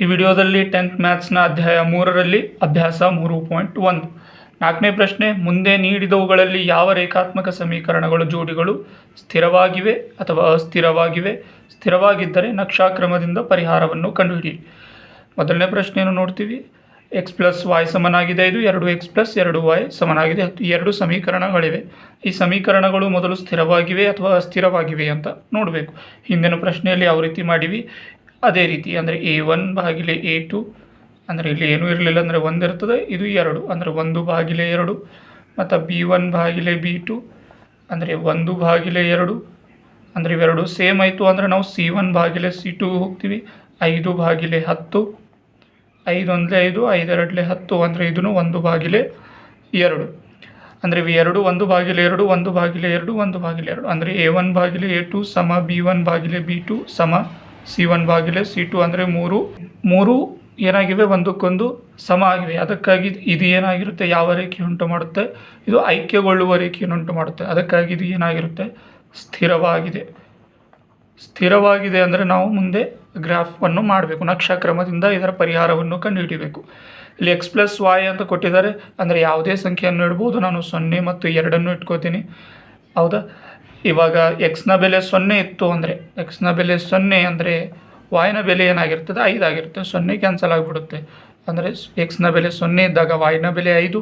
ಈ ವಿಡಿಯೋದಲ್ಲಿ ಟೆಂತ್ ಮ್ಯಾಥ್ಸ್ನ ಅಧ್ಯಾಯ ಮೂರರಲ್ಲಿ ಅಭ್ಯಾಸ ಮೂರು ಪಾಯಿಂಟ್ ಒಂದು. ನಾಲ್ಕನೇ ಪ್ರಶ್ನೆ, ಮುಂದೆ ನೀಡಿದವುಗಳಲ್ಲಿ ಯಾವ ರೇಖಾತ್ಮಕ ಸಮೀಕರಣಗಳು ಜೋಡಿಗಳು ಸ್ಥಿರವಾಗಿವೆ ಅಥವಾ ಅಸ್ಥಿರವಾಗಿವೆ? ಸ್ಥಿರವಾಗಿದ್ದರೆ ನಕ್ಷಾಕ್ರಮದಿಂದ ಪರಿಹಾರವನ್ನು ಕಂಡುಹಿಡಿಯಿರಿ. ಮೊದಲನೇ ಪ್ರಶ್ನೆಯನ್ನು ನೋಡ್ತೀವಿ. ಎಕ್ಸ್ ಪ್ಲಸ್ ವಾಯ್ ಸಮನಾಗಿದೆ, ಇದು ಎರಡು ಎಕ್ಸ್ ಪ್ಲಸ್ ಎರಡು ವಾಯ್ ಸಮನಾಗಿದೆ ಎರಡು ಸಮೀಕರಣಗಳಿವೆ. ಈ ಸಮೀಕರಣಗಳು ಮೊದಲು ಸ್ಥಿರವಾಗಿವೆ ಅಥವಾ ಅಸ್ಥಿರವಾಗಿವೆ ಅಂತ ನೋಡಬೇಕು. ಹಿಂದಿನ ಪ್ರಶ್ನೆಯಲ್ಲಿ ಯಾವ ರೀತಿ ಮಾಡಿವಿ? ಅದೇ ರೀತಿ ಅಂದರೆ ಎ ಒನ್ ಬಾಗಿಲೆ ಎ ಟು ಅಂದರೆ ಇಲ್ಲಿ ಏನೂ ಇರಲಿಲ್ಲ ಅಂದರೆ ಒಂದು ಇರ್ತದೆ, ಇದು ಎರಡು, ಅಂದರೆ ಒಂದು ಬಾಗಿಲೆ ಎರಡು, ಮತ್ತು ಬಿ ಒನ್ ಬಾಗಿಲೆ ಬಿ ಟು ಅಂದರೆ ಒಂದು ಬಾಗಿಲೆ ಎರಡು, ಅಂದರೆ ಇವೆರಡು ಸೇಮ್ ಆಯಿತು ಅಂದರೆ ನಾವು ಸಿ ಒನ್ ಬಾಗಿಲೆ ಸಿ ಟು ಹೋಗ್ತೀವಿ, ಐದು ಬಾಗಿಲೆ ಹತ್ತು, ಐದು ಒಂದಲೇ ಐದು ಐದೆರಡಲೆ ಹತ್ತು ಅಂದರೆ ಇದನ್ನು ಒಂದು ಬಾಗಿಲೆ ಎರಡು. ಅಂದರೆ ಇವು ಎರಡು, ಒಂದು ಬಾಗಿಲೆ ಎರಡು, ಒಂದು ಬಾಗಿಲೆ ಎರಡು, ಒಂದು ಬಾಗಿಲೆ ಎರಡು, ಅಂದರೆ ಎ ಒನ್ ಬಾಗಿಲೆ ಎ ಟು ಸಮ ಬಿ ಒನ್ ಬಾಗಿಲೆ ಬಿ ಟು ಸಮ ಸಿ ಒನ್ ಬಾಗಿಲೆ, ಸಿ ಟು ಅಂದರೆ ಮೂರು. ಮೂರು ಏನಾಗಿವೆ? ಒಂದಕ್ಕೊಂದು ಸಮ ಆಗಿವೆ. ಅದಕ್ಕಾಗಿ ಇದು ಏನಾಗಿರುತ್ತೆ? ಯಾವ ರೇಖೆ ಉಂಟು ಮಾಡುತ್ತೆ? ಇದು ಐಕ್ಯಗೊಳ್ಳುವ ರೇಖೆಯನ್ನು ಉಂಟು ಮಾಡುತ್ತೆ. ಅದಕ್ಕಾಗಿ ಇದು ಏನಾಗಿರುತ್ತೆ? ಸ್ಥಿರವಾಗಿದೆ. ಸ್ಥಿರವಾಗಿದೆ ಅಂದರೆ ನಾವು ಮುಂದೆ ಗ್ರಾಫನ್ನು ಮಾಡಬೇಕು. ನಕ್ಷಕ್ರಮದಿಂದ ಇದರ ಪರಿಹಾರವನ್ನು ಕಂಡುಹಿಡಿಯಬೇಕು ಇಲ್ಲಿ ಎಕ್ಸ್ ಪ್ಲಸ್ ವಾಯ್ ಅಂತ ಕೊಟ್ಟಿದ್ದಾರೆ. ಅಂದರೆ ಯಾವುದೇ ಸಂಖ್ಯೆಯನ್ನು ಇಡ್ಬೋದು. ನಾನು ಸೊನ್ನೆ ಮತ್ತು ಎರಡನ್ನು ಇಟ್ಕೋತೀನಿ. ಹೌದಾ? ಇವಾಗ ಎಕ್ಸ್ನ ಬೆಲೆ ಸೊನ್ನೆ ಇತ್ತು ಅಂದರೆ ಎಕ್ಸ್ನ ಬೆಲೆ ಸೊನ್ನೆ ಅಂದರೆ ವಾಯ್ನ ಬೆಲೆ ಏನಾಗಿರ್ತದೆ? ಐದು ಆಗಿರುತ್ತೆ ಸೊನ್ನೆ ಕ್ಯಾನ್ಸಲ್ ಆಗಿಬಿಡುತ್ತೆ. ಅಂದರೆ ಎಕ್ಸ್ನ ಬೆಲೆ ಸೊನ್ನೆ ಇದ್ದಾಗ ವಾಯ್ನ ಬೆಲೆ ಐದು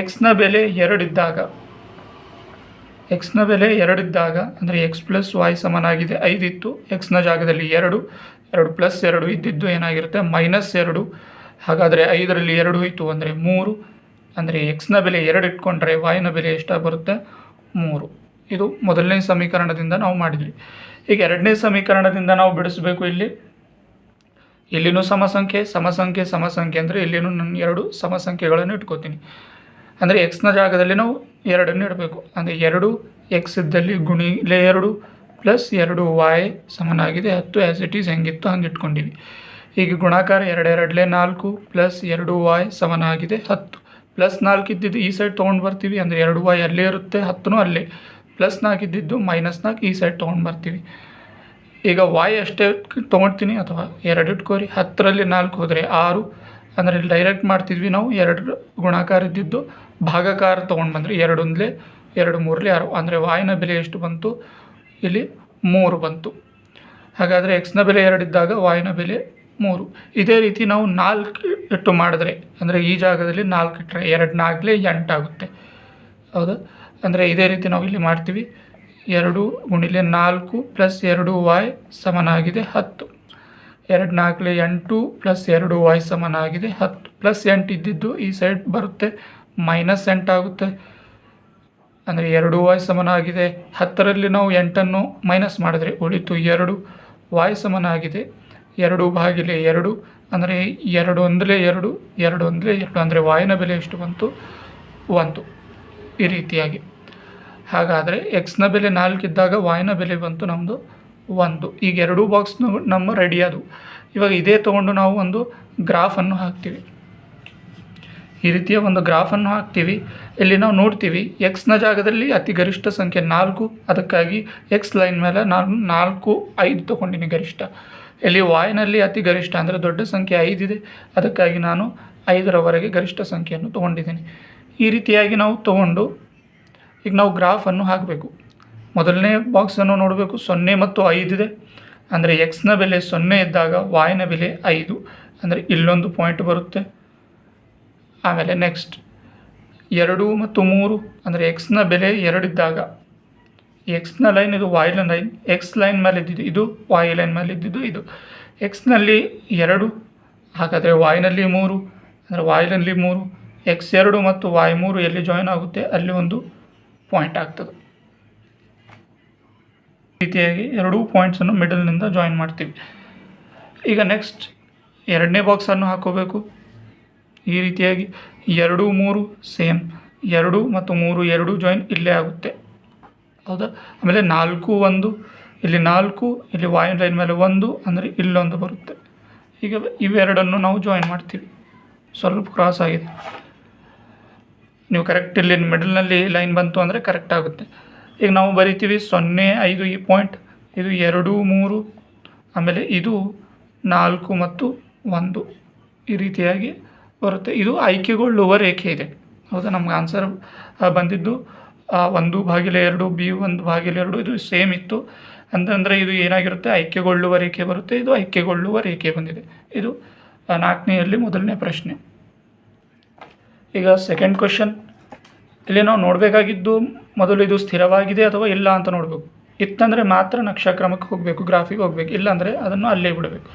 ಎಕ್ಸ್ನ ಬೆಲೆ ಎರಡಿದ್ದಾಗ ಎಕ್ಸ್ನ ಬೆಲೆ ಎರಡಿದ್ದಾಗ ಅಂದರೆ ಎಕ್ಸ್ ಪ್ಲಸ್ ವಾಯ್ ಸಮನಾಗಿದೆ ಐದಿತ್ತು ಎಕ್ಸ್ನ ಜಾಗದಲ್ಲಿ ಎರಡು ಎರಡು ಪ್ಲಸ್ ಎರಡು ಇದ್ದಿದ್ದು ಏನಾಗಿರುತ್ತೆ? ಮೈನಸ್ ಎರಡು. ಹಾಗಾದರೆ ಐದರಲ್ಲಿ ಎರಡು ಇತ್ತು ಅಂದರೆ ಮೂರು. ಅಂದರೆ ಎಕ್ಸ್ನ ಬೆಲೆ ಎರಡು ಇಟ್ಕೊಂಡ್ರೆ ವಾಯ್ನ ಬೆಲೆ ಎಷ್ಟಾಗಿ ಬರುತ್ತೆ? ಮೂರು. ಇದು ಮೊದಲನೇ ಸಮೀಕರಣದಿಂದ ನಾವು ಮಾಡಿದ್ವಿ. ಈಗ ಎರಡನೇ ಸಮೀಕರಣದಿಂದ ನಾವು ಬಿಡಿಸಬೇಕು ಇಲ್ಲಿ. ಇಲ್ಲಿನೂ ಸಮಸಂಖ್ಯೆ ಸಮಸಂಖ್ಯೆ ಸಮಸಂಖ್ಯೆ ಅಂದರೆ ಇಲ್ಲಿನೂ ನಾನು ಎರಡು ಸಮಸಂಖ್ಯೆಗಳನ್ನು ಇಟ್ಕೋತೀನಿ. ಅಂದರೆ ಎಕ್ಸ್ನ ಜಾಗದಲ್ಲಿ ನಾವು ಎರಡನ್ನು ಇಡಬೇಕು. ಅಂದರೆ ಎರಡು ಎಕ್ಸ್ ಇದ್ದಲ್ಲಿ ಗುಣಿಲೆ ಎರಡು ಪ್ಲಸ್ ಎರಡು ವಾಯ್ ಸಮನಾಗಿದೆ. ಹತ್ತು ಆ್ಯಸ್ ಇಟ್ ಈಸ್ ಹೆಂಗಿತ್ತು ಹಂಗೆ ಇಟ್ಕೊಂಡಿವಿ ಈಗ ಗುಣಾಕಾರ ಎರಡೆರಡಲೇ ನಾಲ್ಕು ಪ್ಲಸ್ ಎರಡು ವಾಯ್ ಸಮನಾಗಿದೆ ಹತ್ತು. ಪ್ಲಸ್ ನಾಲ್ಕು ಇದ್ದಿದ್ದು ಈ ಸೈಡ್ ತೊಗೊಂಡು ಬರ್ತೀವಿ. ಅಂದರೆ ಎರಡು ವಾಯ್ ಅಲ್ಲೇ ಇರುತ್ತೆ ಹತ್ತೂ ಅಲ್ಲೇ. ಪ್ಲಸ್ ನಾಲ್ಕು ಇದ್ದಿದ್ದು, ಮೈನಸ್ ನಾಲ್ಕು, ಈ ಸೈಡ್ ತೊಗೊಂಡು ಬರ್ತೀವಿ. ಈಗ ವಾಯ್ ಅಷ್ಟೇ ತೊಗೊಳ್ತೀನಿ ಅಥವಾ ಎರಡು ಇಟ್ಕೋರಿ, ಹತ್ತರಲ್ಲಿ ನಾಲ್ಕು ಹೋದರೆ ಆರು. ಅಂದರೆ ಇಲ್ಲಿ ಡೈರೆಕ್ಟ್ ಮಾಡ್ತಿದ್ವಿ ನಾವು, ಎರಡು ಗುಣಾಕಾರ ಇದ್ದಿದ್ದು, ಭಾಗಕಾರ ತೊಗೊಂಡು ಬಂದರೆ ಎರಡು ಒಂದಲೇ ಎರಡು ಮೂರಲಿ ಆರು. ಅಂದರೆ ವಾಯ್ನ ಬೆಲೆ ಎಷ್ಟು ಬಂತು? ಇಲ್ಲಿ ಮೂರು ಬಂತು. ಹಾಗಾದರೆ ಎಕ್ಸ್ನ ಬೆಲೆ ಎರಡಿದ್ದಾಗ ವಾಯ್ನ ಬೆಲೆ ಮೂರು. ಇದೇ ರೀತಿ ನಾವು ನಾಲ್ಕು ಇಟ್ಟು ಮಾಡಿದ್ರೆ, ಅಂದರೆ ಈ ಜಾಗದಲ್ಲಿ ನಾಲ್ಕು ಇಟ್ಟರೆ ಎರಡು ನಾಲ್ಕಲೇ ಎಂಟಾಗುತ್ತೆ ಹೌದಾ? ಅಂದರೆ ಇದೇ ರೀತಿ ನಾವು ಇಲ್ಲಿ ಮಾಡ್ತೀವಿ. ಎರಡು ಗುಣಿಲೆ ನಾಲ್ಕು ಪ್ಲಸ್ ಎರಡು ವಾಯ್ ಸಮನಾಗಿದೆ ಹತ್ತು. ಎರಡು ನಾಲ್ಕಲೆ ಎಂಟು ಪ್ಲಸ್ ಎರಡು ವಾಯ್ ಸಮನಾಗಿದೆ ಹತ್ತು. ಪ್ಲಸ್ ಎಂಟು ಇದ್ದಿದ್ದು ಈ ಸೈಡ್ ಬರುತ್ತೆ, ಮೈನಸ್ ಎಂಟಾಗುತ್ತೆ ಅಂದರೆ ಎರಡು ವಾಯ್ ಸಮನಾಗಿದೆ. ಹತ್ತರಲ್ಲಿ ನಾವು ಎಂಟನ್ನು ಮೈನಸ್ ಮಾಡಿದ್ರೆ ಉಳಿತು ಎರಡು ವಾಯ್ ಸಮನಾಗಿದೆ. ಎರಡು ಬಾಗಿಲೆ ಎರಡು, ಅಂದರೆ ಎರಡು ಒಂದಲೇ ಎರಡು ಎರಡು ಒಂದಲೇ ಎರಡು, ಅಂದರೆ ವಾಯಿನ ಬೆಲೆ ಎಷ್ಟು ಬಂತು? ಒಂದು. ಈ ರೀತಿಯಾಗಿ. ಹಾಗಾದರೆ ಎಕ್ಸ್ನ ಬೆಲೆ ನಾಲ್ಕಿದ್ದಾಗ ವಾಯ್ನ ಬೆಲೆ ಬಂತು ನಮ್ಮದು ಒಂದು. ಈಗ ಎರಡೂ ಬಾಕ್ಸ್ನು ನಮ್ಮ ರೆಡಿ ಅದು. ಇವಾಗ ಇದೇ ತೊಗೊಂಡು ನಾವು ಒಂದು ಗ್ರಾಫನ್ನು ಹಾಕ್ತೀವಿ. ಈ ರೀತಿಯ ಒಂದು ಗ್ರಾಫನ್ನು ಹಾಕ್ತೀವಿ. ಇಲ್ಲಿ ನಾವು ನೋಡ್ತೀವಿ ಎಕ್ಸ್ನ ಜಾಗದಲ್ಲಿ ಅತಿ ಗರಿಷ್ಠ ಸಂಖ್ಯೆ ನಾಲ್ಕು. ಅದಕ್ಕಾಗಿ ಎಕ್ಸ್ ಲೈನ್ ಮೇಲೆ ನಾನು ನಾಲ್ಕು, ಐದು ತೊಗೊಂಡಿನಿ ಗರಿಷ್ಠ. ಇಲ್ಲಿ ವಾಯ್ನಲ್ಲಿ ಅತಿ ಗರಿಷ್ಠ ಅಂದರೆ ದೊಡ್ಡ ಸಂಖ್ಯೆ ಐದಿದೆ ಅದಕ್ಕಾಗಿ ನಾನು ಐದರವರೆಗೆ ಗರಿಷ್ಠ ಸಂಖ್ಯೆಯನ್ನು ತೊಗೊಂಡಿದ್ದೀನಿ. ಈ ರೀತಿಯಾಗಿ ನಾವು ತೊಗೊಂಡು ಈಗ ನಾವು ಗ್ರಾಫನ್ನು ಹಾಕಬೇಕು. ಮೊದಲನೇ ಬಾಕ್ಸನ್ನು ನೋಡಬೇಕು. ಸೊನ್ನೆ ಮತ್ತು ಐದಿದೆ ಅಂದರೆ ಎಕ್ಸ್ನ ಬೆಲೆ ಸೊನ್ನೆ ಇದ್ದಾಗ ವಾಯ್ನ ಬೆಲೆ ಐದು. ಅಂದರೆ ಇಲ್ಲೊಂದು ಪಾಯಿಂಟ್ ಬರುತ್ತೆ. ಆಮೇಲೆ ನೆಕ್ಸ್ಟ್ ಎರಡು ಮತ್ತು ಮೂರು. ಅಂದರೆ ಎಕ್ಸ್ನ ಬೆಲೆ ಎರಡಿದ್ದಾಗ ಎಕ್ಸ್ನ ಲೈನ್ ಇದು ವಾಯ್ ಲೈನ್ ಎಕ್ಸ್ ಲೈನ್ ಮೇಲೆ ಇದ್ದಿದ್ದು ಇದು ವಾಯ್ ಲೈನ್ ಮೇಲೆ ಇದ್ದಿದ್ದು ಇದು. ಎಕ್ಸ್ನಲ್ಲಿ ಎರಡು, ಹಾಗಾದರೆ ವಾಯ್ನಲ್ಲಿ ಮೂರು. ಅಂದರೆ ವಾಯ್ನಲ್ಲಿ ಮೂರು. ಎಕ್ಸ್ ಎರಡು ಮತ್ತು ವಾಯ್ ಮೂರು ಎಲ್ಲಿ ಜಾಯಿನ್ ಆಗುತ್ತೆ? ಅಲ್ಲಿ ಒಂದು ಪಾಯಿಂಟ್ ಆಗ್ತದೆ. ರೀತಿಯಾಗಿ ಎರಡೂ ಪಾಯಿಂಟ್ಸನ್ನು ಮಿಡಲ್ನಿಂದ ಜಾಯಿನ್ ಮಾಡ್ತೀವಿ. ಈಗ ನೆಕ್ಸ್ಟ್ ಎರಡನೇ ಬಾಕ್ಸನ್ನು ಹಾಕೋಬೇಕು. ಈ ರೀತಿಯಾಗಿ ಎರಡು, ಮೂರು ಸೇಮ್ ಎರಡು ಮತ್ತು ಮೂರು, ಎರಡು ಜಾಯಿನ್ ಇಲ್ಲೇ ಆಗುತ್ತೆ. ಹೌದಾ? ಆಮೇಲೆ ನಾಲ್ಕು, ಒಂದು. ಇಲ್ಲಿ ನಾಲ್ಕು, ಇಲ್ಲಿ ವಾಯು ಲೈನ್ ಮೇಲೆ ಒಂದು ಅಂದರೆ ಇಲ್ಲೊಂದು ಬರುತ್ತೆ. ಈಗ ಇವೆರಡನ್ನು ನಾವು ಜಾಯಿನ್ ಮಾಡ್ತೀವಿ. ಸ್ವಲ್ಪ ಕ್ರಾಸ್ ಆಗಿದೆ. ನೀವು ಕರೆಕ್ಟ್ ಇಲ್ಲಿ ಮಿಡಲ್ನಲ್ಲಿ ಲೈನ್ ಬಂತು ಅಂದರೆ ಕರೆಕ್ಟ್ ಆಗುತ್ತೆ. ಈಗ ನಾವು ಬರಿತೀವಿ ಸೊನ್ನೆ, ಐದು ಈ ಪಾಯಿಂಟ್ ಇದು ಎರಡು, ಮೂರು, ಆಮೇಲೆ ಇದು ನಾಲ್ಕು ಮತ್ತು ಒಂದು ಈ ರೀತಿಯಾಗಿ ಬರುತ್ತೆ. ಇದು ಆಯ್ಕೆಗೊಳ್ಳುವ ರೇಖೆ ಇದೆ. ಹೌದಾ? ನಮ್ಗೆ ಆನ್ಸರ್ ಬಂದಿದ್ದು ಒಂದು ಭಾಗಿಲೆ ಎರಡು, ಬಿ ಒಂದು ಭಾಗಿಲೆ ಎರಡು, ಇದು ಸೇಮ್ ಇತ್ತು. ಅಂತಂದರೆ ಇದು ಏನಾಗಿರುತ್ತೆ? ಐಕ್ಯಗೊಳ್ಳುವ ರೇಖೆ ಬರುತ್ತೆ. ಇದು ಆಯ್ಕೆಗೊಳ್ಳುವ ರೇಖೆ ಬಂದಿದೆ. ಇದು ನಾಲ್ಕನೆಯಲ್ಲಿ ಮೊದಲನೇ ಪ್ರಶ್ನೆ. ಈಗ ಸೆಕೆಂಡ್ ಕ್ವಶನ್ ಇಲ್ಲಿ ನಾವು ನೋಡಬೇಕಾಗಿದ್ದು ಮೊದಲು ಇದು ಸ್ಥಿರವಾಗಿದೆ ಅಥವಾ ಇಲ್ಲ ಅಂತ ನೋಡಬೇಕು. ಇತ್ತಂದರೆ ಮಾತ್ರ ನಕ್ಷಕ್ರಮಕ್ಕೆ ಹೋಗಬೇಕು, ಗ್ರಾಫಿಗೆ ಹೋಗಬೇಕು ಇಲ್ಲಾಂದರೆ ಅದನ್ನು ಅಲ್ಲೇ ಬಿಡಬೇಕು.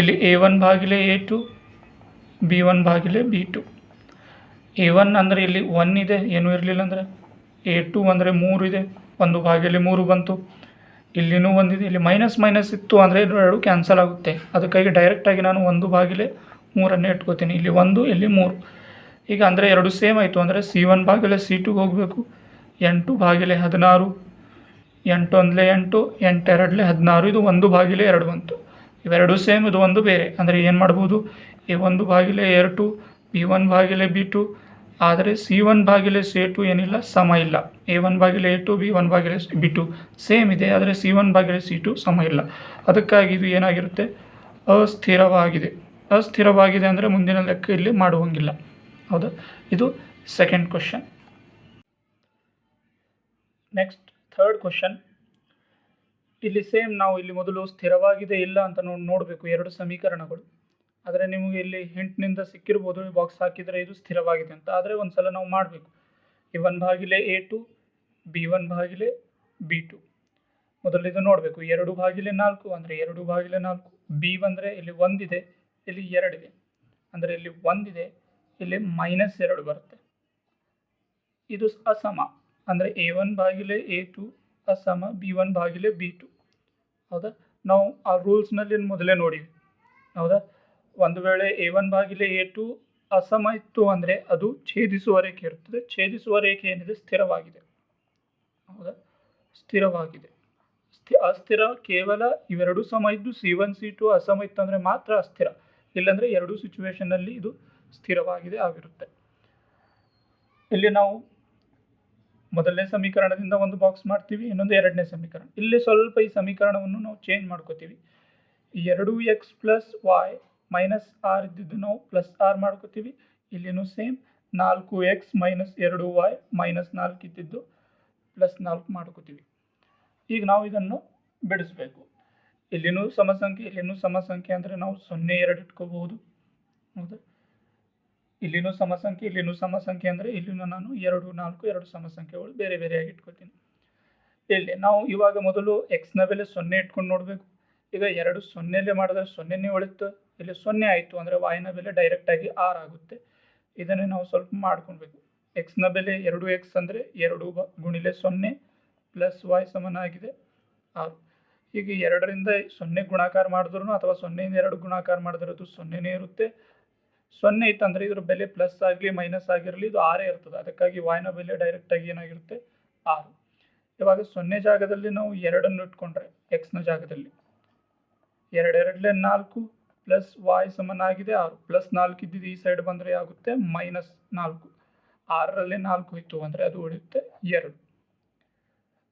ಇಲ್ಲಿ ಎ ಒನ್ ಬಾಗಿಲೆ ಎ ಟು ಬಿ ಒನ್ ಬಾಗಿಲೆ ಬಿ ಟು ಎ ಒನ್ ಅಂದರೆ ಇಲ್ಲಿ ಒನ್ ಇದೆ, ಏನೂ ಇರಲಿಲ್ಲ ಅಂದರೆ. ಎ ಟು ಅಂದರೆ ಮೂರು ಇದೆ, ಒಂದು ಬಾಗಿಲೆ ಮೂರು ಬಂತು. ಇಲ್ಲಿನೂ ಒಂದಿದೆ ಇಲ್ಲಿ ಮೈನಸ್ ಮೈನಸ್ ಇತ್ತು ಅಂದರೆ ಎರಡು ಕ್ಯಾನ್ಸಲ್ ಆಗುತ್ತೆ. ಅದಕ್ಕಾಗಿ ಡೈರೆಕ್ಟಾಗಿ ನಾನು ಒಂದು ಬಾಗಿಲೆ ಮೂರನ್ನೇ ಇಟ್ಕೋತೀನಿ. ಇಲ್ಲಿ ಒಂದು, ಇಲ್ಲಿ ಮೂರು. ಈಗ ಅಂದರೆ ಎರಡು ಸೇಮ್ ಆಯಿತು. ಅಂದರೆ ಸಿ ಒನ್ ಭಾಗಲೇ ಸಿ ಟುಗೆ ಹೋಗಬೇಕು ಎಂಟು ಭಾಗಿಲೆ ಹದಿನಾರು ಎಂಟು ಒಂದಲೆ ಎಂಟು ಎಂಟೆರಡಲೆ ಹದಿನಾರು, ಇದು ಒಂದು ಭಾಗಿಲೆ ಎರಡು ಬಂತು. ಇವೆರಡು ಸೇಮ್, ಇದು ಒಂದು ಬೇರೆ. ಅಂದರೆ ಏನು ಮಾಡ್ಬೋದು? ಎ ಒಂದು ಭಾಗಿಲೆ ಎರ್ ಟು ಬಿ ಒನ್ ಭಾಗಿಲೆ ಬಿ ಟು ಆದರೆ ಸಿ ಒನ್ ಭಾಗಿಲೆ ಸಿ ಟು ಏನಿಲ್ಲ, ಸಮ ಇಲ್ಲ. ಎ ಒನ್ ಭಾಗಿಲೆ ಎ ಟು ಬಿ ಒನ್ ಭಾಗಿಲೆ ಬಿ ಟು ಸೇಮ್ ಇದೆ, ಆದರೆ ಸಿ ಒನ್ ಭಾಗಿಲೆ ಸಿ ಟು ಸಮ ಇಲ್ಲ. ಅದಕ್ಕಾಗಿ ಇದು ಏನಾಗಿರುತ್ತೆ? ಅಸ್ಥಿರವಾಗಿದೆ. ಅಸ್ಥಿರವಾಗಿದೆ ಅಂದರೆ ಮುಂದಿನ ಲೆಕ್ಕ ಇಲ್ಲಿ ಮಾಡುವಂಗಿಲ್ಲ. ಹೌದಾ. ಇದು second question next third question ಇಲ್ಲಿ ಸೇಮ್ ನಾವು ಇಲ್ಲಿ ಮೊದಲು ಸ್ಥಿರವಾಗಿದೆ ಇಲ್ಲ ಅಂತ ನೋಡಿ ನೋಡಬೇಕು. ಎರಡು ಸಮೀಕರಣಗಳು. ಆದರೆ ನಿಮಗೆ ಇಲ್ಲಿ ಹಿಂಟ್ನಿಂದ ಸಿಕ್ಕಿರ್ಬೋದು. ಬಾಕ್ಸ್ ಹಾಕಿದರೆ ಇದು ಸ್ಥಿರವಾಗಿದೆ ಅಂತ. ಆದರೆ ಒಂದು ಸಲ ನಾವು ಮಾಡಬೇಕು. ಎ ಒನ್ ಭಾಗಿಲೆ ಎ ಟು ಬಿ ಒನ್ ಭಾಗಿಲೆ ಬಿ ಟು ಮೊದಲು ಇದು ನೋಡಬೇಕು. ಎರಡು ಭಾಗಿಲೆ ನಾಲ್ಕು ಅಂದರೆ ಎರಡು ಭಾಗಿಲೆ ನಾಲ್ಕು. ಬಿ ಬಂದರೆ ಇಲ್ಲಿ ಒಂದಿದೆ. ಇಲ್ಲಿ ಎರಡಿದೆ. ಅಂದರೆ ಇಲ್ಲಿ ಒಂದಿದೆ. ಇಲ್ಲಿ ಮೈನಸ್ ಎರಡು ಬರುತ್ತೆ. ಇದು ಅಸಮ. ಅಂದರೆ ಎ ಒನ್ ಬಾಗಿಲೆ ಎ ಟು ಅಸಮ ಬಿ ಒನ್ ಬಾಗಿಲೆ ಬಿ ಟು ಹೌದಾ? ನಾವು ಆ ರೂಲ್ಸ್ನಲ್ಲಿ ಮೊದಲೇ ನೋಡಿವಿ ಹೌದಾ? ಒಂದು ವೇಳೆ ಎ ಒನ್ ಬಾಗಿಲೆ ಎ ಟು ಅಸಮ ಇತ್ತು ಅಂದರೆ ಅದು ಛೇದಿಸುವ ರೇಖೆ ಇರುತ್ತದೆ. ಛೇದಿಸುವ ರೇಖೆ ಏನಿದೆ? ಸ್ಥಿರವಾಗಿದೆ. ಹೌದಾ? ಸ್ಥಿರವಾಗಿದೆ. ಸ್ಥಿ ಅಸ್ಥಿರ ಕೇವಲ ಇವೆರಡು ಸಮ ಇದ್ದು ಸಿ ಒನ್ ಸಿ ಟು ಅಸಮ ಇತ್ತು ಅಂದರೆ ಮಾತ್ರ ಅಸ್ಥಿರ. ಇಲ್ಲಾಂದರೆ ಎರಡೂ ಸಿಚುವೇಶನ್ನಲ್ಲಿ ಇದು ಸ್ಥಿರವಾಗಿದೆ ಆಗಿರುತ್ತೆ. ಇಲ್ಲಿ ನಾವು ಮೊದಲನೇ ಸಮೀಕರಣದಿಂದ ಒಂದು ಬಾಕ್ಸ್ ಮಾಡ್ತೀವಿ, ಇನ್ನೊಂದು ಎರಡನೇ ಸಮೀಕರಣ. ಇಲ್ಲಿ ಸ್ವಲ್ಪ ಈ ಸಮೀಕರಣವನ್ನು ನಾವು ಚೇಂಜ್ ಮಾಡ್ಕೋತೀವಿ. ಎರಡು X plus Y minus R ಇದ್ದಿದ್ದು ನಾವು ಪ್ಲಸ್ ಆರ್ ಮಾಡ್ಕೋತೀವಿ. ಇಲ್ಲಿನೂ ಸೇಮ್ ನಾಲ್ಕು ಎಕ್ಸ್ ಮೈನಸ್ ಎರಡು ವಾಯ್ ಮೈನಸ್ ನಾಲ್ಕು ಇದ್ದಿದ್ದು ಪ್ಲಸ್ ನಾಲ್ಕು ಮಾಡ್ಕೋತೀವಿ. ಈಗ ನಾವು ಇದನ್ನು ಬಿಡಿಸ್ಬೇಕು. ಇಲ್ಲಿನೂ ಸಮಸಂಖ್ಯೆ ಇಲ್ಲಿನೂ ಸಮಸಂಖ್ಯೆ ಅಂದರೆ ನಾವು ಸೊನ್ನೆ ಎರಡು ಇಟ್ಕೋಬಹುದು. ಹೌದಾ? ಇಲ್ಲಿನೂ ಸಮಸಂಖ್ಯೆ ಇಲ್ಲಿನೂ ಸಮಸಂಖ್ಯೆ ಅಂದರೆ ಇಲ್ಲಿನೂ ನಾನು ಎರಡು, ನಾಲ್ಕು, ಎರಡು ಸಮಸಂಖ್ಯೆಗಳು ಬೇರೆ ಬೇರೆಯಾಗಿ ಇಟ್ಕೋತೀನಿ ಇಲ್ಲಿ ನಾವು ಇವಾಗ ಮೊದಲು ಎಕ್ಸ್ನ ಬೆಲೆ ಸೊನ್ನೆ ಇಟ್ಕೊಂಡು ನೋಡಬೇಕು. ಈಗ ಎರಡು ಸೊನ್ನೆಲೆ ಮಾಡಿದ್ರೆ ಸೊನ್ನೆನೇ ಉಳಿತು. ಇಲ್ಲಿ ಸೊನ್ನೆ ಆಯಿತು ಅಂದರೆ ವಾಯಿನ ಬೆಲೆ ಡೈರೆಕ್ಟಾಗಿ ಆರ್ ಆಗುತ್ತೆ. ಇದನ್ನೇ ನಾವು ಸ್ವಲ್ಪ ಮಾಡ್ಕೊಳ್ಬೇಕು. ಎಕ್ಸ್ನ ಬೆಲೆ ಎರಡು ಎಕ್ಸ್ ಅಂದರೆ ಎರಡು ಬ ಗುಣಿಲೆ ಸೊನ್ನೆ ಪ್ಲಸ್ ವಾಯ್ ಸಮನಾಗಿದೆ ಆರು. ಈಗ ಎರಡರಿಂದ ಸೊನ್ನೆ ಗುಣಾಕಾರ ಮಾಡಿದ್ರು ಅಥವಾ ಸೊನ್ನೆಯಿಂದ ಎರಡು ಗುಣಾಕಾರ ಮಾಡಿದ್ರೆ ಅದು ಸೊನ್ನೆನೇ ಇರುತ್ತೆ. ಸೊನ್ನೆ ಇತ್ತು ಅಂದರೆ ಇದ್ರ ಬೆಲೆ ಪ್ಲಸ್ ಆಗಲಿ ಮೈನಸ್ ಆಗಿರಲಿ ಇದು ಆರೇ ಇರ್ತದೆ. ಅದಕ್ಕಾಗಿ ವಾಯ್ನ ಬೆಲೆ ಡೈರೆಕ್ಟಾಗಿ ಏನಾಗಿರುತ್ತೆ? ಆರು. ಇವಾಗ ಸೊನ್ನೆ ಜಾಗದಲ್ಲಿ ನಾವು ಎರಡನ್ನು ಇಟ್ಕೊಂಡ್ರೆ ಎಕ್ಸ್ನ ಜಾಗದಲ್ಲಿ ಎರಡೆರಡಲೆ ನಾಲ್ಕು ಪ್ಲಸ್ ವಾಯ್ ಸಮನಾಗಿದೆ ಆರು. ಪ್ಲಸ್ ನಾಲ್ಕು ಇದ್ದಿದ್ದು ಈ ಸೈಡ್ ಬಂದರೆ ಆಗುತ್ತೆ ಮೈನಸ್ ನಾಲ್ಕು. ಆರರಲ್ಲಿ ನಾಲ್ಕು ಇತ್ತು ಅಂದರೆ ಅದು ಉಳಿಯುತ್ತೆ ಎರಡು.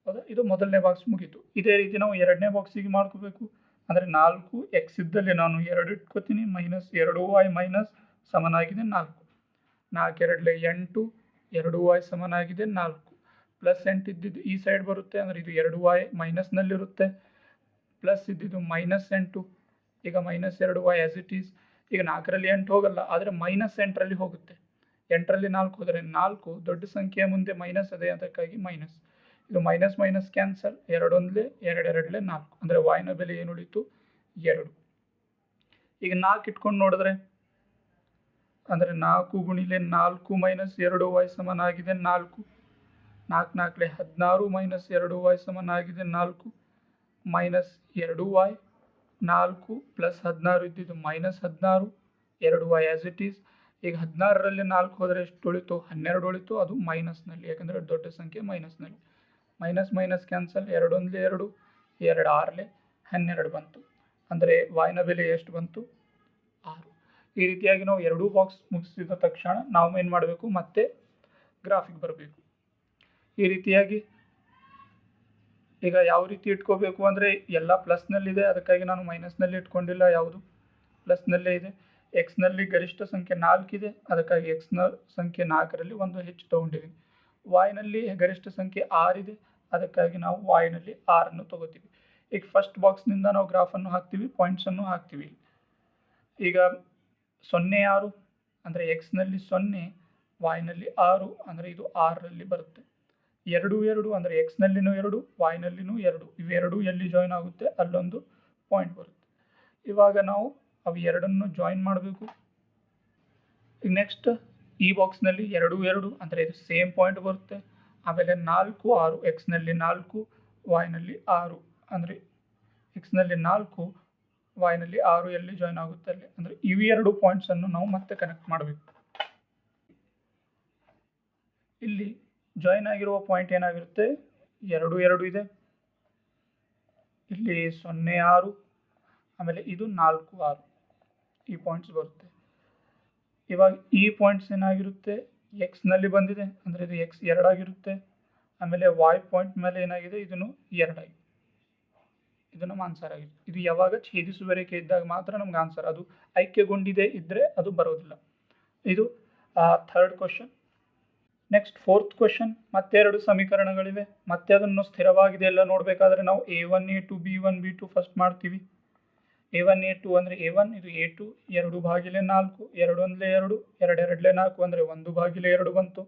ಹೌದಾ? ಇದು ಮೊದಲನೇ ಬಾಕ್ಸ್ ಮುಗೀತು. ಇದೇ ರೀತಿ ನಾವು ಎರಡನೇ ಬಾಕ್ಸಿಗೆ ಮಾಡ್ಕೋಬೇಕು. ಅಂದರೆ ನಾಲ್ಕು ಎಕ್ಸ್ ಇದ್ದಲ್ಲಿ ನಾನು ಎರಡು ಇಟ್ಕೋತೀನಿ ಮೈನಸ್ ಎರಡು ವಾಯ್ ಮೈನಸ್ ಸಮನಾಗಿದೆ ನಾಲ್ಕು. ನಾಲ್ಕು ಎರಡಲೆ ಎಂಟು, ಎರಡು ವಾಯ್ ಸಮನಾಗಿದೆ ನಾಲ್ಕು. ಪ್ಲಸ್ ಎಂಟು ಇದ್ದಿದ್ದು ಈ ಸೈಡ್ ಬರುತ್ತೆ, ಅಂದರೆ ಇದು ಎರಡು ವಾಯ್ ಮೈನಸ್ನಲ್ಲಿರುತ್ತೆ. ಪ್ಲಸ್ ಇದ್ದಿದ್ದು ಮೈನಸ್ ಎಂಟು, ಈಗ ಮೈನಸ್ ಎರಡು ವಾಯ್ ಆ್ಯಸ್ ಇಟ್ ಈಸ್ ಈಗ ನಾಲ್ಕರಲ್ಲಿ ಎಂಟು ಹೋಗಲ್ಲ, ಆದರೆ ಮೈನಸ್ ಎಂಟರಲ್ಲಿ ಹೋಗುತ್ತೆ. ಎಂಟರಲ್ಲಿ ನಾಲ್ಕು ಹೋದರೆ ನಾಲ್ಕು, ದೊಡ್ಡ ಸಂಖ್ಯೆಯ ಮುಂದೆ ಮೈನಸ್ ಅದೇ ಅದಕ್ಕಾಗಿ ಮೈನಸ್. ಇದು ಮೈನಸ್ ಮೈನಸ್ ಕ್ಯಾನ್ಸಲ್, ಎರಡೊಂದಲೇ ಎರಡೆರಡಲೆ ನಾಲ್ಕು. ಅಂದರೆ ವಾಯ್ನ ಬೆಲೆ ಏನು ಉಳಿತು ಎರಡು. ಈಗ ನಾಲ್ಕು ಇಟ್ಕೊಂಡು ನೋಡಿದ್ರೆ ಅಂದರೆ ನಾಲ್ಕು ಗುಣಿಲೆ ನಾಲ್ಕು ಮೈನಸ್ ಎರಡು ವಾಯ್ ಸಮನಾಗಿದೆ ನಾಲ್ಕು. ನಾಲ್ಕು ನಾಲ್ಕಲೆ ಹದಿನಾರು ಮೈನಸ್ ಎರಡು ವಾಯ್ ಸಮನಾಗಿದೆ ನಾಲ್ಕು. ಮೈನಸ್ ಎರಡು ವಾಯ್ ನಾಲ್ಕು ಪ್ಲಸ್ ಹದಿನಾರು ಇದ್ದಿದ್ದು ಮೈನಸ್ ಹದಿನಾರು. ಎರಡು ವಾಯ್ ಆ್ಯಸ್ ಇಟ್ ಈಸ್ ಈಗ ಹದಿನಾರರಲ್ಲಿ ನಾಲ್ಕು ಹೋದರೆ ಎಷ್ಟು ಉಳಿತು ಹನ್ನೆರಡು ಉಳಿತು. ಅದು ಮೈನಸ್ನಲ್ಲಿ. ಯಾಕಂದರೆ ದೊಡ್ಡ ಸಂಖ್ಯೆ ಮೈನಸ್ನಲ್ಲಿ. Minus minus cancel. ಎರಡೊಂದಲೇ ಎರಡು. ಎರಡು ಆರಲೆ ಹನ್ನೆರಡು ಬಂತು. ಅಂದರೆ ವಾಯ್ನ ಬೆಲೆ ಎಷ್ಟು ಬಂತು? ಆರು. ಈ ರೀತಿಯಾಗಿ ನಾವು ಎರಡೂ ಬಾಕ್ಸ್ ಮುಗಿಸಿದ ತಕ್ಷಣ ನಾವು ಏನು ಮಾಡಬೇಕು? ಮತ್ತೆ ಗ್ರಾಫಿಕ್ ಬರಬೇಕು. ಈ ರೀತಿಯಾಗಿ ಈಗ ಯಾವ ರೀತಿ ಇಟ್ಕೋಬೇಕು ಅಂದರೆ ಎಲ್ಲ ಪ್ಲಸ್ನಲ್ಲಿದೆ ಅದಕ್ಕಾಗಿ ನಾನು ಮೈನಸ್ನಲ್ಲಿ ಇಟ್ಕೊಂಡಿಲ್ಲ. ಯಾವುದು? ಪ್ಲಸ್ನಲ್ಲೇ ಇದೆ. ಎಕ್ಸ್ನಲ್ಲಿ ಗರಿಷ್ಠ ಸಂಖ್ಯೆ ನಾಲ್ಕಿದೆ ಅದಕ್ಕಾಗಿ ಎಕ್ಸ್ನ ಸಂಖ್ಯೆ ನಾಲ್ಕರಲ್ಲಿ ಒಂದು ಹೆಚ್ಚು ತೊಗೊಂಡಿದ್ದೀನಿ ವಾಯ್ನಲ್ಲಿ ಗರಿಷ್ಠ ಸಂಖ್ಯೆ ಆರಿದೆ ಅದಕ್ಕಾಗಿ ನಾವು ವಾಯ್ನಲ್ಲಿ ಆರನ್ನು ತಗೋತೀವಿ. ಈಗ ಫಸ್ಟ್ ಬಾಕ್ಸ್ನಿಂದ ನಾವು ಗ್ರಾಫನ್ನು ಹಾಕ್ತೀವಿ ಪಾಯಿಂಟ್ಸನ್ನು ಹಾಕ್ತೀವಿ. ಈಗ ಸೊನ್ನೆ ಆರು ಅಂದರೆ ಎಕ್ಸ್ನಲ್ಲಿ ಸೊನ್ನೆ ವಾಯ್ನಲ್ಲಿ ಆರು ಅಂದರೆ ಇದು ಆರರಲ್ಲಿ ಬರುತ್ತೆ. ಎರಡು ಎರಡು ಅಂದರೆ ಎಕ್ಸ್ನಲ್ಲಿನೂ ಎರಡು ವಾಯ್ನಲ್ಲಿನೂ ಎರಡು, ಇವೆರಡೂ ಎಲ್ಲಿ ಜಾಯಿನ್ ಆಗುತ್ತೆ? ಅಲ್ಲೊಂದು ಪಾಯಿಂಟ್ ಬರುತ್ತೆ. ಇವಾಗ ನಾವು ಅವು ಎರಡನ್ನು ಜಾಯಿನ್ ಮಾಡಬೇಕು. ಈಗ ನೆಕ್ಸ್ಟ್ ಈ ಬಾಕ್ಸ್ನಲ್ಲಿ ಎರಡು ಎರಡು ಅಂದರೆ ಇದು ಸೇಮ್ ಪಾಯಿಂಟ್ ಬರುತ್ತೆ. ಆಮೇಲೆ ನಾಲ್ಕು ಆರು ಎಕ್ಸ್ನಲ್ಲಿ ನಾಲ್ಕು ವಾಯ್ನಲ್ಲಿ ಆರು ಅಂದರೆ ಎಕ್ಸ್ನಲ್ಲಿ ನಾಲ್ಕು ವಾಯ್ನಲ್ಲಿ ಆರು ಎಲ್ಲಿ ಜಾಯ್ನ್ ಆಗುತ್ತೆ ಅಲ್ಲಿ? ಅಂದರೆ ಇವೆರಡು ಪಾಯಿಂಟ್ಸನ್ನು ನಾವು ಮತ್ತೆ ಕನೆಕ್ಟ್ ಮಾಡಬೇಕು. ಇಲ್ಲಿ ಜಾಯಿನ್ ಆಗಿರುವ ಪಾಯಿಂಟ್ ಏನಾಗಿರುತ್ತೆ? ಎರಡು ಎರಡು ಇದೆ. ಇಲ್ಲಿ ಸೊನ್ನೆ, ಆರು, ಆಮೇಲೆ ಇದು ನಾಲ್ಕು, ಆರು. ಈ ಪಾಯಿಂಟ್ಸ್ ಬರುತ್ತೆ. ಇವಾಗ ಈ ಪಾಯಿಂಟ್ಸ್ ಏನಾಗಿರುತ್ತೆ? ಎಕ್ಸ್ನಲ್ಲಿ ಬಂದಿದೆ. ಅಂದರೆ ಇದು ಎಕ್ಸ್ ಎರಡಾಗಿರುತ್ತೆ. ಆಮೇಲೆ ವಾಯ್ ಪಾಯಿಂಟ್ ಮೇಲೆ ಏನಾಗಿದೆ? ಇದನ್ನು ಎರಡಾಗಿ. ಇದು ನಮ್ಮ ಆನ್ಸರ್ ಆಗಿದೆ. ಇದು ಯಾವಾಗ? ಛೇದಿಸುವ ರೇಖೆ ಇದ್ದಾಗ ಮಾತ್ರ ನಮ್ಗೆ ಆನ್ಸರ್ ಅದು ಐಕ್ಯಗೊಂಡಿದೆ ಇದ್ದರೆ ಅದು ಬರೋದಿಲ್ಲ. ಇದು third question next fourth question ಮತ್ತೆರಡು ಸಮೀಕರಣಗಳಿವೆ. ಮತ್ತೆ ಅದನ್ನು ಸ್ಥಿರವಾಗಿದೆ ಎಲ್ಲ ನೋಡಬೇಕಾದ್ರೆ ನಾವು A one A two B one B two first ಮಾಡ್ತೀವಿ. ಎ ಒನ್ ಎ ಟು ಅಂದರೆ ಎ ಒನ್ ಇದು ಎ ಟು ಎರಡು ಬಾಗಿಲೆ ನಾಲ್ಕು, ಎರಡು ಒಂದಲೇ ಎರಡು ಎರಡು ಎರಡಲೇ ನಾಲ್ಕು ಅಂದರೆ ಒಂದು ಬಾಗಿಲೆ ಎರಡು ಬಂತು.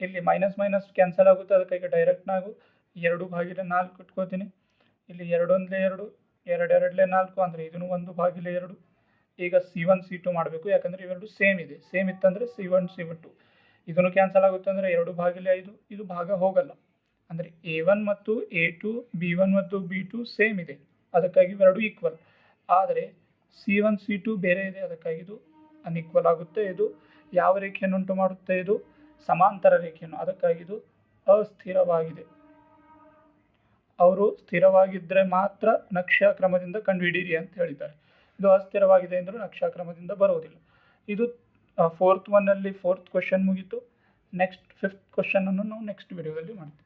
ಇಲ್ಲಿ ಮೈನಸ್ ಮೈನಸ್ ಕ್ಯಾನ್ಸಲ್ ಆಗುತ್ತೆ ಅದಕ್ಕೆ ಡೈರೆಕ್ಟ್ ನಾವು ಎರಡು ಬಾಗಿಲೆ ನಾಲ್ಕು ಇಟ್ಕೋತೀನಿ. ಇಲ್ಲಿ ಎರಡು ಒಂದಲೇ ಎರಡು ಎರಡು ಎರಡಲೇ ನಾಲ್ಕು ಅಂದರೆ ಇದನ್ನು ಒಂದು ಬಾಗಿಲೆ ಎರಡು. ಈಗ ಸಿ ಒನ್ ಸಿ ಟು ಮಾಡಬೇಕು. ಯಾಕಂದರೆ ಇವೆರಡು ಸೇಮ್ ಇದೆ. ಸೇಮ್ ಇತ್ತಂದರೆ ಸಿ ಒನ್ ಸಿ ಟು ಇದನ್ನು ಕ್ಯಾನ್ಸಲ್ ಆಗುತ್ತೆ ಅಂದರೆ ಎರಡು ಭಾಗಿಲೆ ಐದು. ಇದು ಭಾಗ ಹೋಗಲ್ಲ. ಅಂದರೆ ಎ ಒನ್ ಮತ್ತು ಎ ಟು ಬಿ ಒನ್ ಮತ್ತು ಬಿ ಟು ಸೇಮ್ ಇದೆ. ಅದಕ್ಕಾಗಿ ಇವೆರಡು ಈಕ್ವಲ್ ಆದರೆ ಸಿ ಒನ್ ಸಿ ಟು ಬೇರೆ ಇದೆ. ಅದಕ್ಕಾಗಿ ಇದು ಅನ್ಈಕ್ವಲ್ ಆಗುತ್ತೆ. ಇದು ಯಾವ ರೇಖೆಯನ್ನು ಉಂಟು ಮಾಡುತ್ತೆ? ಇದು ಸಮಾಂತರ ರೇಖೆಯನ್ನು. ಅದಕ್ಕಾಗಿ ಇದು ಅಸ್ಥಿರವಾಗಿದೆ. ಅವರು ಸ್ಥಿರವಾಗಿದ್ದರೆ ಮಾತ್ರ ನಕ್ಷಾ ಕ್ರಮದಿಂದ ಕಂಡುಹಿಡಿಯಿರಿ ಅಂತ ಹೇಳಿದ್ದಾರೆ. ಇದು ಅಸ್ಥಿರವಾಗಿದೆ ಎಂದರೂ ನಕ್ಷಾ ಕ್ರಮದಿಂದ ಬರುವುದಿಲ್ಲ. ಇದು ಫೋರ್ತ್ ಒನ್ನಲ್ಲಿ ಫೋರ್ತ್ ಕ್ವಶನ್ ಮುಗೀತು. ನೆಕ್ಸ್ಟ್ ಫಿಫ್ತ್ ಕ್ವಶನನ್ನು ನಾವು ನೆಕ್ಸ್ಟ್ ವಿಡಿಯೋದಲ್ಲಿ ಮಾಡ್ತೀವಿ.